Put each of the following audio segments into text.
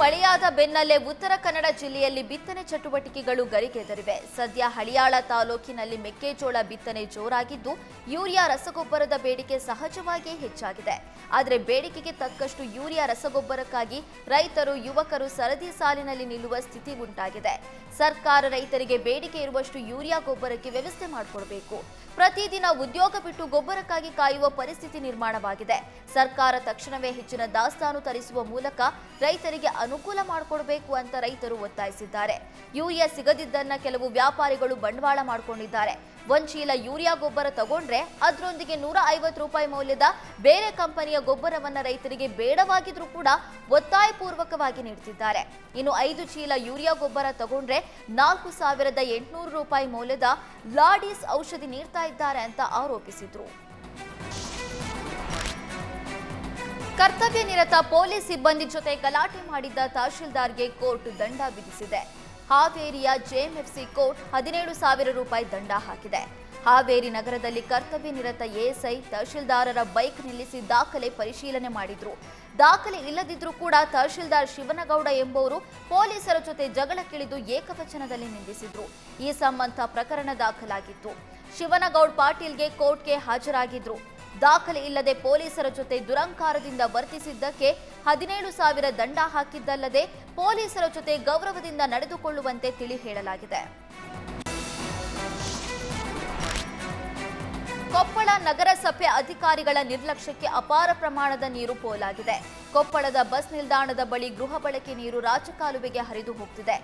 ಮಳೆಯಾದ ಬೆನ್ನಲ್ಲೇ ಉತ್ತರ ಕನ್ನಡ ಜಿಲ್ಲೆಯಲ್ಲಿ ಬಿತ್ತನೆ ಚಟುವಟಿಕೆಗಳು ಗರಿಗೆದರಿವೆ. ಸದ್ಯ ಹಳಿಯಾಳ ತಾಲೂಕಿನಲ್ಲಿ ಮೆಕ್ಕೆಜೋಳ ಬಿತ್ತನೆ ಜೋರಾಗಿದ್ದು, ಯೂರಿಯಾ ರಸಗೊಬ್ಬರದ ಬೇಡಿಕೆ ಸಹಜವಾಗಿಯೇ ಹೆಚ್ಚಾಗಿದೆ. ಆದರೆ ಬೇಡಿಕೆಗೆ ತಕ್ಕಷ್ಟು ಯೂರಿಯಾ ರಸಗೊಬ್ಬರಕ್ಕಾಗಿ ರೈತರು, ಯುವಕರು ಸರದಿ ಸಾಲಿನಲ್ಲಿ ನಿಲ್ಲುವ ಸ್ಥಿತಿ ಉಂಟಾಗಿದೆ. ಸರ್ಕಾರ ರೈತರಿಗೆ ಬೇಡಿಕೆ ಇರುವಷ್ಟು ಯೂರಿಯಾ ಗೊಬ್ಬರಕ್ಕೆ ವ್ಯವಸ್ಥೆ ಮಾಡಿಕೊಡಬೇಕು. ಪ್ರತಿದಿನ ಉದ್ಯೋಗ ಬಿಟ್ಟು ಗೊಬ್ಬರಕ್ಕಾಗಿ ಕಾಯುವ ಪರಿಸ್ಥಿತಿ ನಿರ್ಮಾಣವಾಗಿದೆ. ಸರ್ಕಾರ ತಕ್ಷಣವೇ ಹೆಚ್ಚಿನ ದಾಸ್ತಾನು ತರಿಸುವ ಮೂಲಕ ರೈತರಿಗೆ ಅನುಕೂಲ ಮಾಡಿಕೊಡಬೇಕು ಅಂತ ರೈತರು ಒತ್ತಾಯಿಸಿದ್ದಾರೆ. ಯೂರಿಯಾ ಸಿಗದಿದ್ದನ್ನ ಕೆಲವು ವ್ಯಾಪಾರಿಗಳು ಬಂಡವಾಳ ಮಾಡಿಕೊಂಡಿದ್ದಾರೆ. ಒಂದು ಚೀಲ ಯೂರಿಯಾ ಗೊಬ್ಬರ ತಗೊಂಡ್ರೆ ಅದರೊಂದಿಗೆ ನೂರ ಐವತ್ತು ರೂಪಾಯಿ ಮೌಲ್ಯದ ಬೇರೆ ಕಂಪನಿಯ ಗೊಬ್ಬರವನ್ನ ರೈತರಿಗೆ ಬೇಡವಾಗಿದ್ರೂ ಕೂಡ ಒತ್ತಾಯಪೂರ್ವಕವಾಗಿ ನೀಡುತ್ತಿದ್ದಾರೆ ಇನ್ನು ಐದು ಚೀಲ ಯೂರಿಯಾ ಗೊಬ್ಬರ ತಗೊಂಡ್ರೆ ನಾಲ್ಕು ಸಾವಿರದ ಎಂಟುನೂರು ರೂಪಾಯಿ ಮೌಲ್ಯದ ಲಾಡಿಸ್ ಔಷಧಿ ನೀಡ್ತಾ ಇದ್ದಾರೆ ಅಂತ ಆರೋಪಿಸಿದ್ರು. ಕರ್ತವ್ಯ ನಿರತ ಪೊಲೀಸ್ ಸಿಬ್ಬಂದಿ ಜೊತೆ ಗಲಾಟೆ ಮಾಡಿದ್ದ ತಹಶೀಲ್ದಾರ್ಗೆ ಕೋರ್ಟ್ ದಂಡ ವಿಧಿಸಿದೆ. ಹಾವೇರಿಯ ಜೆಎಂಎಫ್ಸಿ ಕೋರ್ಟ್ ಹದಿನೇಳು ಸಾವಿರ ರೂಪಾಯಿ ದಂಡ ಹಾಕಿದೆ. ಹಾವೇರಿ ನಗರದಲ್ಲಿ ಕರ್ತವ್ಯ ನಿರತ ಎಎಸ್ಐ ತಹಶೀಲ್ದಾರರ ಬೈಕ್ ನಿಲ್ಲಿಸಿ ದಾಖಲೆ ಪರಿಶೀಲನೆ ಮಾಡಿದ್ರು. ದಾಖಲೆ ಇಲ್ಲದಿದ್ರೂ ಕೂಡ ತಹಶೀಲ್ದಾರ್ ಶಿವನಗೌಡ ಎಂಬುವರು ಪೊಲೀಸರ ಜೊತೆ ಜಗಳಕ್ಕಿಳಿದು ಏಕವಚನದಲ್ಲಿ ನಿಂದಿಸಿದ್ರು. ಈ ಸಂಬಂಧ ಪ್ರಕರಣ ದಾಖಲಾಗಿತ್ತು. ಶಿವನಗೌಡ್ ಪಾಟೀಲ್ಗೆ ಕೋರ್ಟ್ಗೆ ಹಾಜರಾಗಿದ್ರು. ದಾಖಲೆ ಇಲ್ಲದೆ ಪೊಲೀಸರ ಜೊತೆ ದುರಂಕಾರದಿಂದ ವರ್ತಿಸಿದ್ದಕ್ಕೆ ಹದಿನೇಳು ಸಾವಿರ ದಂಡ ಹಾಕಿದ್ದಲ್ಲದೆ ಪೊಲೀಸರ ಜೊತೆ ಗೌರವದಿಂದ ನಡೆದುಕೊಳ್ಳುವಂತೆ ತಿಳಿ ಹೇಳಲಾಗಿದೆ. ಕೊಪ್ಪಳ ನಗರಸಭೆ ಅಧಿಕಾರಿಗಳ ನಿರ್ಲಕ್ಷ್ಯಕ್ಕೆ ಅಪಾರ ಪ್ರಮಾಣದ ನೀರು ಪೋಲಾಗಿದೆ. ಕೊಪ್ಪಳದ ಬಸ್ ನಿಲ್ದಾಣದ ಬಳಿ ಗೃಹ ಬಳಕೆ ನೀರು ರಾಜಕಾಲುವೆಗೆ ಹರಿದು ಹೋಗ್ತಿದೆ.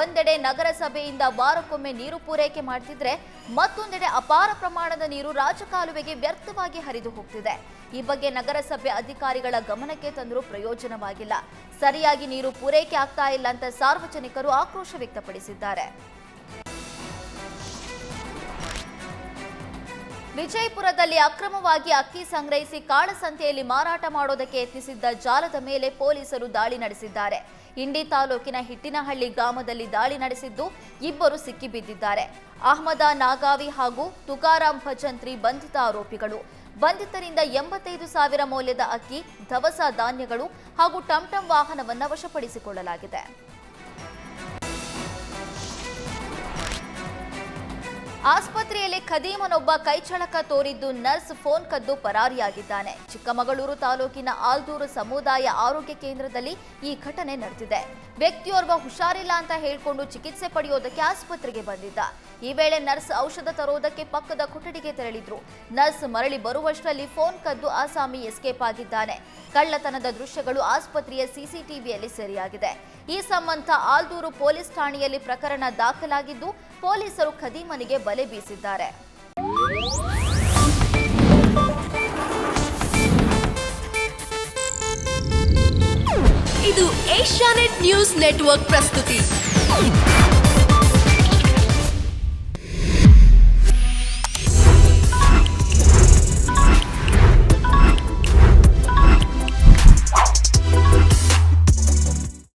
ಒಂದೆಡೆ ನಗರಸಭೆಯಿಂದ ವಾರಕ್ಕೊಮ್ಮೆ ನೀರು ಪೂರೈಕೆ ಮಾಡ್ತಿದ್ರೆ ಮತ್ತೊಂದೆಡೆ ಅಪಾರ ಪ್ರಮಾಣದ ನೀರು ರಾಜಕಾಲುವೆಗೆ ವ್ಯರ್ಥವಾಗಿ ಹರಿದು ಹೋಗ್ತಿದೆ. ಈ ಬಗ್ಗೆ ನಗರಸಭೆ ಅಧಿಕಾರಿಗಳ ಗಮನಕ್ಕೆ ತಂದರೂ ಪ್ರಯೋಜನವಾಗಿಲ್ಲ. ಸರಿಯಾಗಿ ನೀರು ಪೂರೈಕೆ ಆಗ್ತಾ ಇಲ್ಲ ಅಂತ ಸಾರ್ವಜನಿಕರು ಆಕ್ರೋಶ ವ್ಯಕ್ತಪಡಿಸಿದ್ದಾರೆ. ವಿಜಯಪುರದಲ್ಲಿ ಅಕ್ರಮವಾಗಿ ಅಕ್ಕಿ ಸಂಗ್ರಹಿಸಿ ಕಾಳಸಂತೆಯಲ್ಲಿ ಮಾರಾಟ ಮಾಡೋದಕ್ಕೆ ಯತ್ನಿಸಿದ್ದ ಜಾಲದ ಮೇಲೆ ಪೊಲೀಸರು ದಾಳಿ ನಡೆಸಿದ್ದಾರೆ. ಇಂಡಿ ತಾಲೂಕಿನ ಹಿಟ್ಟಿನಹಳ್ಳಿ ಗ್ರಾಮದಲ್ಲಿ ದಾಳಿ ನಡೆಸಿದ್ದು ಇಬ್ಬರು ಸಿಕ್ಕಿಬಿದ್ದಿದ್ದಾರೆ. ಅಹಮದ ನಾಗಾವಿ ಹಾಗೂ ತುಕಾರಾಂ ಭಜಂತ್ರಿ ಬಂಧಿತ ಆರೋಪಿಗಳು. ಬಂಧಿತರಿಂದ ಎಂಬತ್ತೈದು ಸಾವಿರ ಮೌಲ್ಯದ ಅಕ್ಕಿ ದವಸ ಧಾನ್ಯಗಳು ಹಾಗೂ ಟಂಟಂ ವಾಹನವನ್ನು ವಶಪಡಿಸಿಕೊಳ್ಳಲಾಗಿದೆ. ಆಸ್ಪತ್ರೆಯಲ್ಲಿ ಖದೀಮನೊಬ್ಬ ಕೈಚಳಕ ತೋರಿದ್ದು ನರ್ಸ್ ಫೋನ್ ಕದ್ದು ಪರಾರಿಯಾಗಿದ್ದಾನೆ. ಚಿಕ್ಕಮಗಳೂರು ತಾಲೂಕಿನ ಆಲ್ದೂರು ಸಮುದಾಯ ಆರೋಗ್ಯ ಕೇಂದ್ರದಲ್ಲಿ ಈ ಘಟನೆ ನಡೆದಿದೆ. ವ್ಯಕ್ತಿಯೋರ್ವ ಹುಷಾರಿಲ್ಲ ಅಂತ ಹೇಳಿಕೊಂಡು ಚಿಕಿತ್ಸೆ ಪಡೆಯೋದಕ್ಕೆ ಆಸ್ಪತ್ರೆಗೆ ಬಂದಿದ್ದ. ಈ ವೇಳೆ ನರ್ಸ್ ಔಷಧ ತರೋದಕ್ಕೆ ಪಕ್ಕದ ಕೊಠಡಿಗೆ ತೆರಳಿದ್ರು. ನರ್ಸ್ ಮರಳಿ ಬರುವಷ್ಟರಲ್ಲಿ ಫೋನ್ ಕದ್ದು ಆಸಾಮಿ ಎಸ್ಕೇಪ್ ಆಗಿದ್ದಾನೆ. ಕಳ್ಳತನದ ದೃಶ್ಯಗಳು ಆಸ್ಪತ್ರೆಯ ಸಿಸಿಟಿವಿಯಲ್ಲಿ ಸೆರೆಯಾಗಿದೆ. ಈ ಸಂಬಂಧ ಆಲ್ದೂರು ಪೊಲೀಸ್ ಠಾಣೆಯಲ್ಲಿ ಪ್ರಕರಣ ದಾಖಲಾಗಿದ್ದು, ಪೊಲೀಸರು ಖದೀಮನಿಗೆ ಬಲೆ ಬೀಸಿದ್ದಾರೆ. ಇದು ಏಷ್ಯಾನೆಟ್ ನ್ಯೂಸ್ ನೆಟ್ವರ್ಕ್ ಪ್ರಸ್ತುತಿ.